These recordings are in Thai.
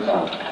very soon.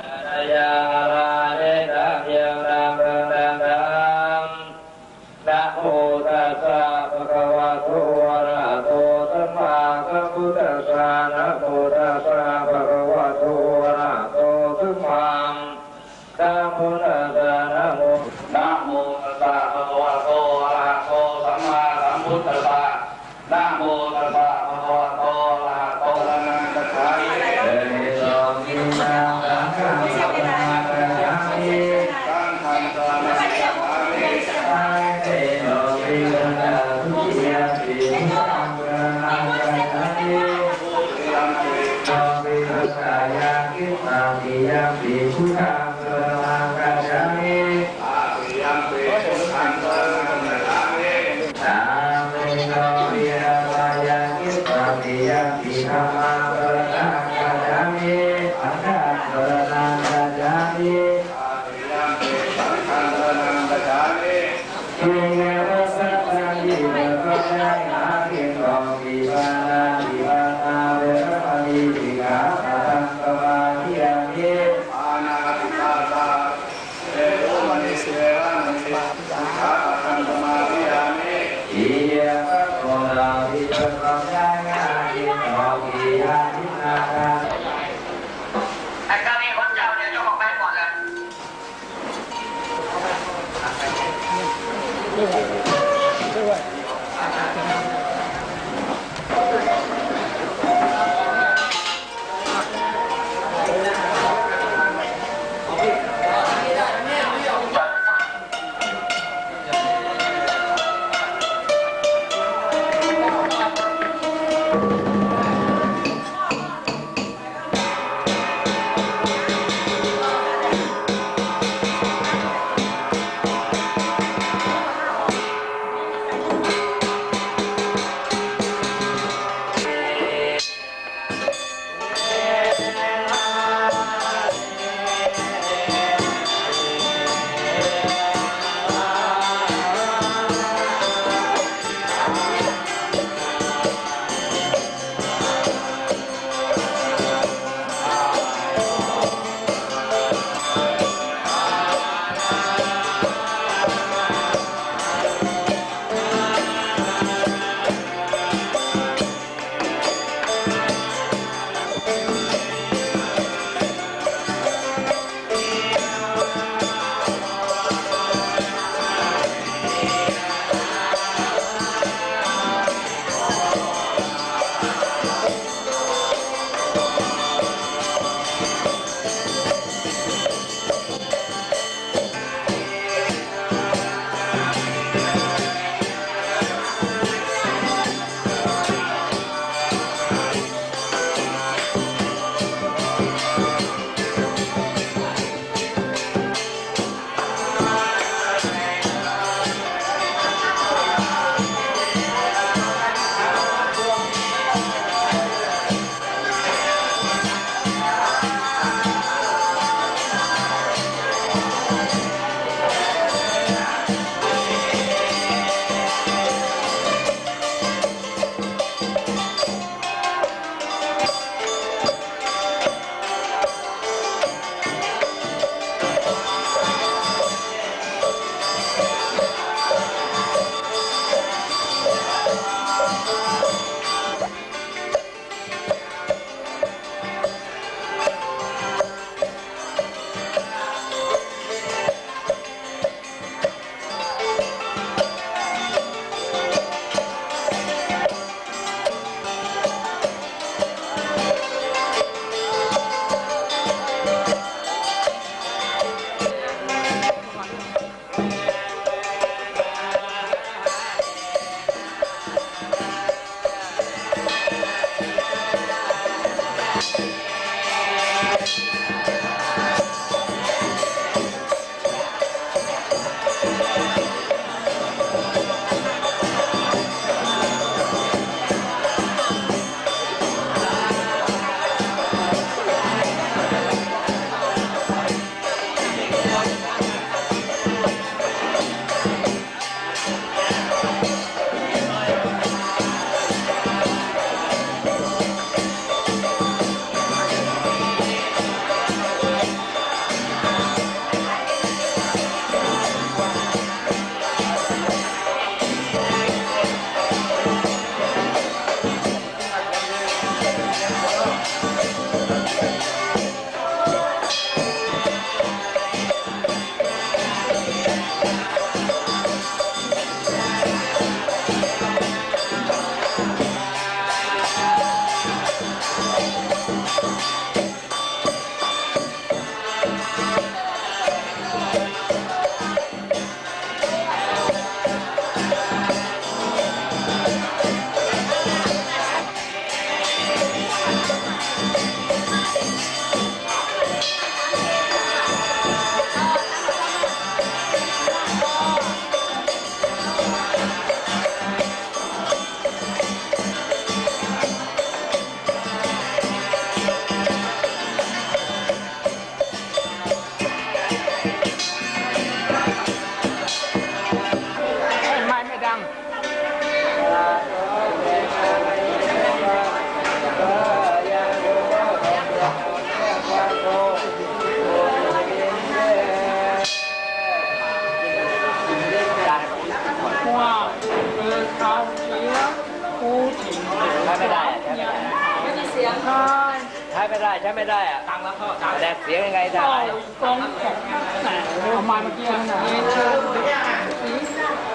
แล้วก็แสดงเสียงยังไงได้ กองของแต่เอามาเมื่อกี้นะนี่ชื่อสี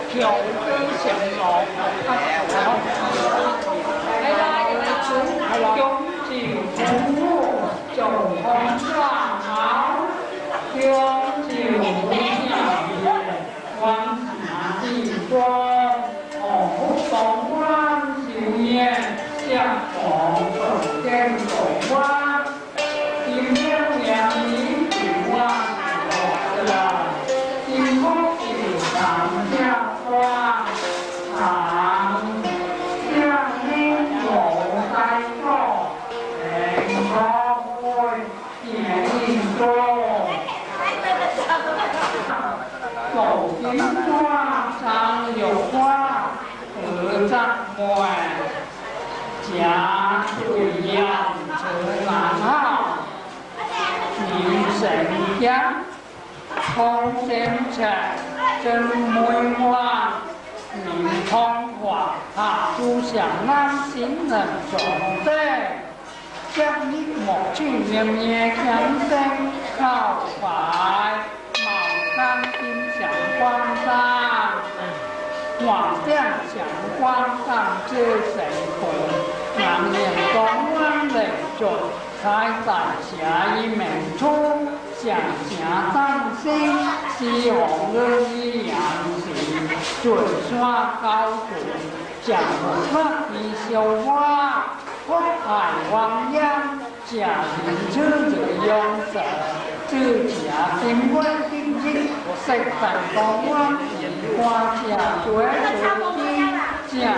เขียวคือเสียงร้องไม่ได้นะยงจีหูจงคง上好ยงจีหู 家不一呀好身材真美观你通话他不想让心人装载将你母去年年强身靠白马上心想光山黄殿祥光上接神魂，满脸光光的走，开在侠义出，想侠上心，西红日一阳行，准刷高祖，讲了一绣花，花海汪家，讲明自己用，自己心温心静，不生烦恼。Qua trẻ tuổi, nhưng trẻ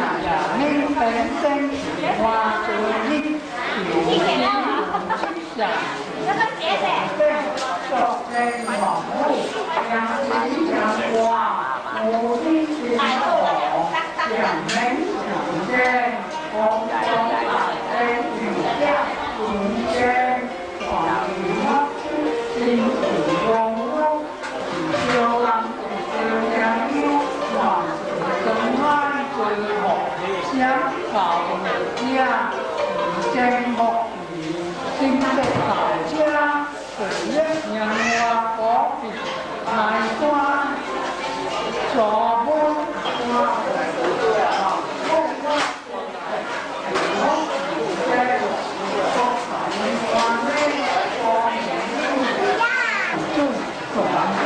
đã nên. 走了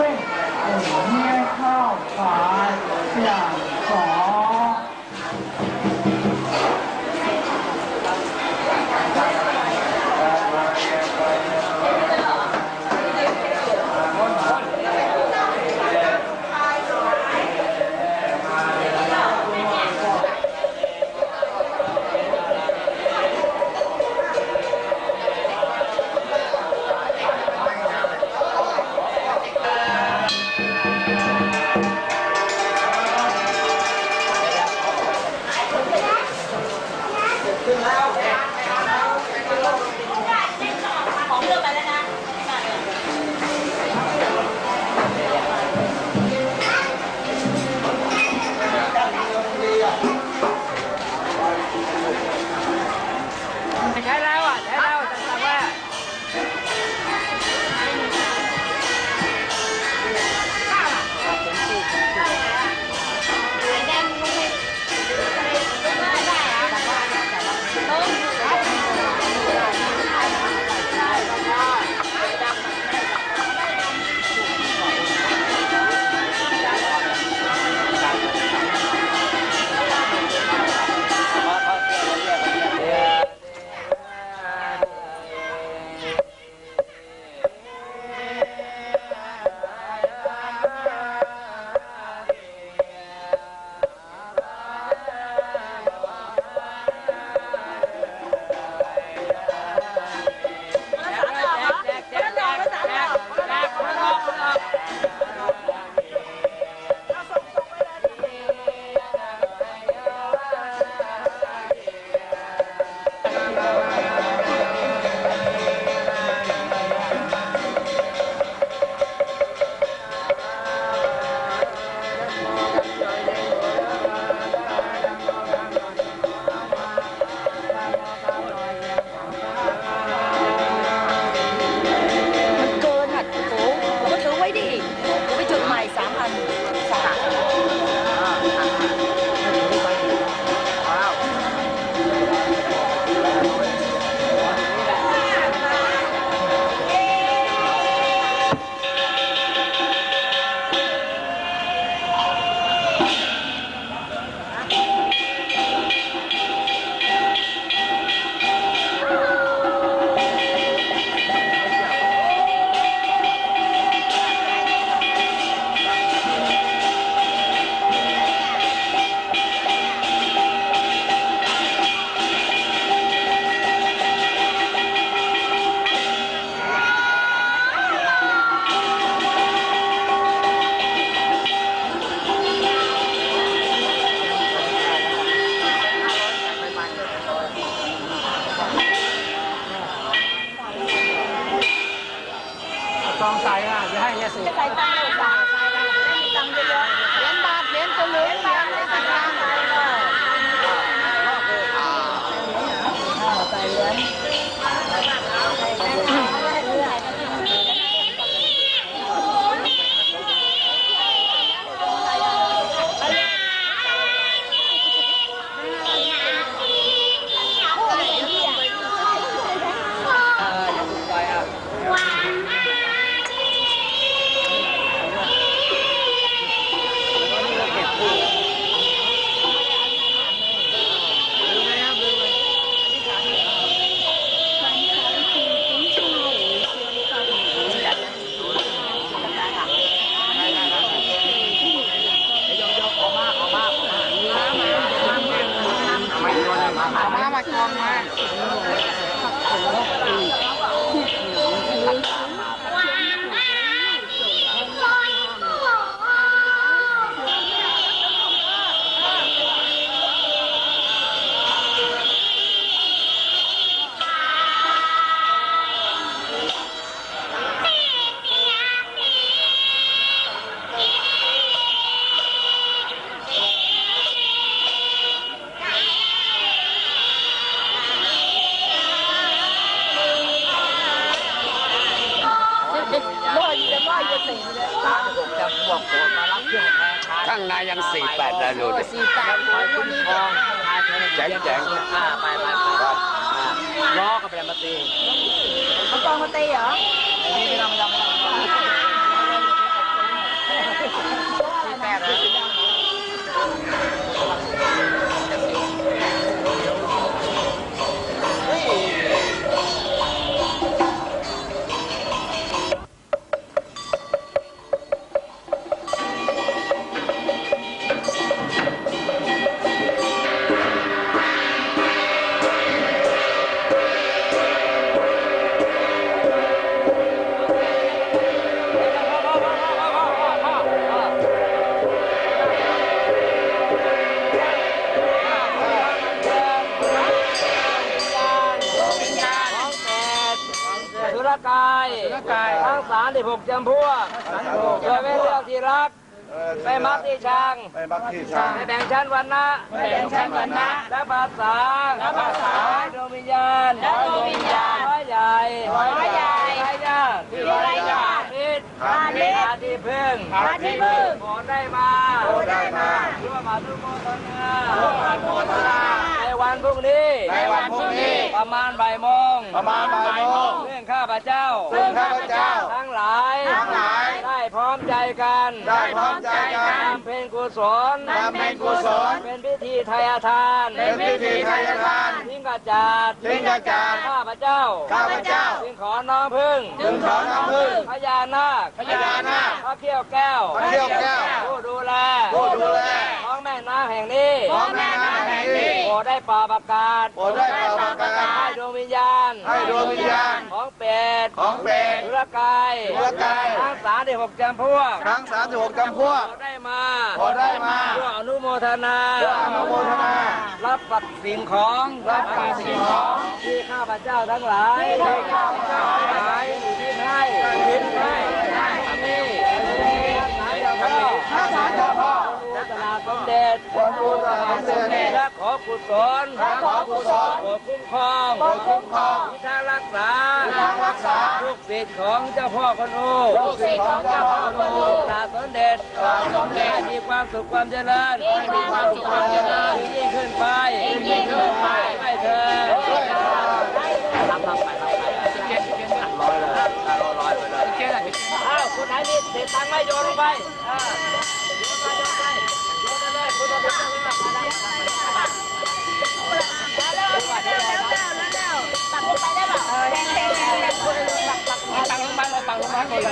ข้างในยังสี่แปดเลยดูดิสี่แปดคนนี้แจ๋งแจ๋งอ่าไปไปไปล้อก็เป็นมาตีเขากองมาตีเหรอนี่ไม่ต้องไม่ต้องไม่ต้องสุรกายร่ กายทั้งสารที่หกจำพวกโดยไม่เลือกที่รักไม่มักที่ชังไปบักที่ช่างไม่แบ่งชั้นวรรณะไม่แบ่งชั้นวรรณะและภาษาและภาษาให้ดวงวิญญาณและดวงวิญญาณร้อยใหญ่ร้อยใหญ่ไร้ญาติที่ไร้ญาติพิษพาณิชย์อาทิพึ่งอาทิพึ่งโปรดได้มาโปรดได้มาร่วมมาทุกโมทนาร่วมอนุโมทนาใน วันพรุ่งนี้ในวันพรุ่งนี้ ประมาณบ่ายโมงประมาณบ่ายโมงเรื่องข้าพเจ้า ซึ่งข้าพเจ้า ทั้งหลายทั้งหลาย ได้พร้อมใจกันได้พร้อมใจกันทำเพลงกุศลทำเป็นกุศล เป็นพิธีไทยทาน เป็นพิธีไทยทานทิ้งกระจัดทิ้งกระจาดข้าพเจ้า ข้าพเจ้า จึงขอน้อมพึ่ง จึงขอน้ำพึ่ง พญานาค พญานาคพระเขี้ยวแก้ว พระเขี้ยวแก้ว ผู้ดูแล ผู้ดูแล ท้องแม่น้ำแห่งนี้ ท้องแม่น้ำแห่ง นี้โปรดได้ป่าประกาศโปรดได้เป่าประกาศให้ดวงวิญญาณ ให้ดวงวิญญาณ ของเป็ดของเป็ดสุรกายสุรกายทั้งสามที่หกจำพวกทั้ง36จำพวกขอได้มาขอได้มาเพื่ออนุโมทนาเพื่ออนุโมทนา รับปัดสิ่งของรับปัดสิ่งของ ที่ข้าพเจ้าทั้งหลายที่ข้าพเจ้าทั้งหลายที่ให้ทิ้งให้นี่ทั้งสามเจ้าพ่อพระศา สดาสมเด็จควรบูชาสมเด็จและขอกุศลและขอกุศลโปรดคุ้มครองโปรดคุ้มครองพิทักษ์รักษาพิทักษ์รักษาลูกศิษย์ของเจ้าพ่อคนอูลูกศิษย์ของเจ้าพ่อคนอูศาสสมเด็จศาสสมเด็จให้มีความสุขความเจริญให้มีความสุขความเจริญยิ่งขึ้นไปยิ่งขึ้นไปไม่เธอด้วยเถิดรับรับไปรับไปร้อยเลยร้อยไปเลยอ้าวคุณไหนมีเศษตังค์ไหม่โยนลงไปอ่ 三个人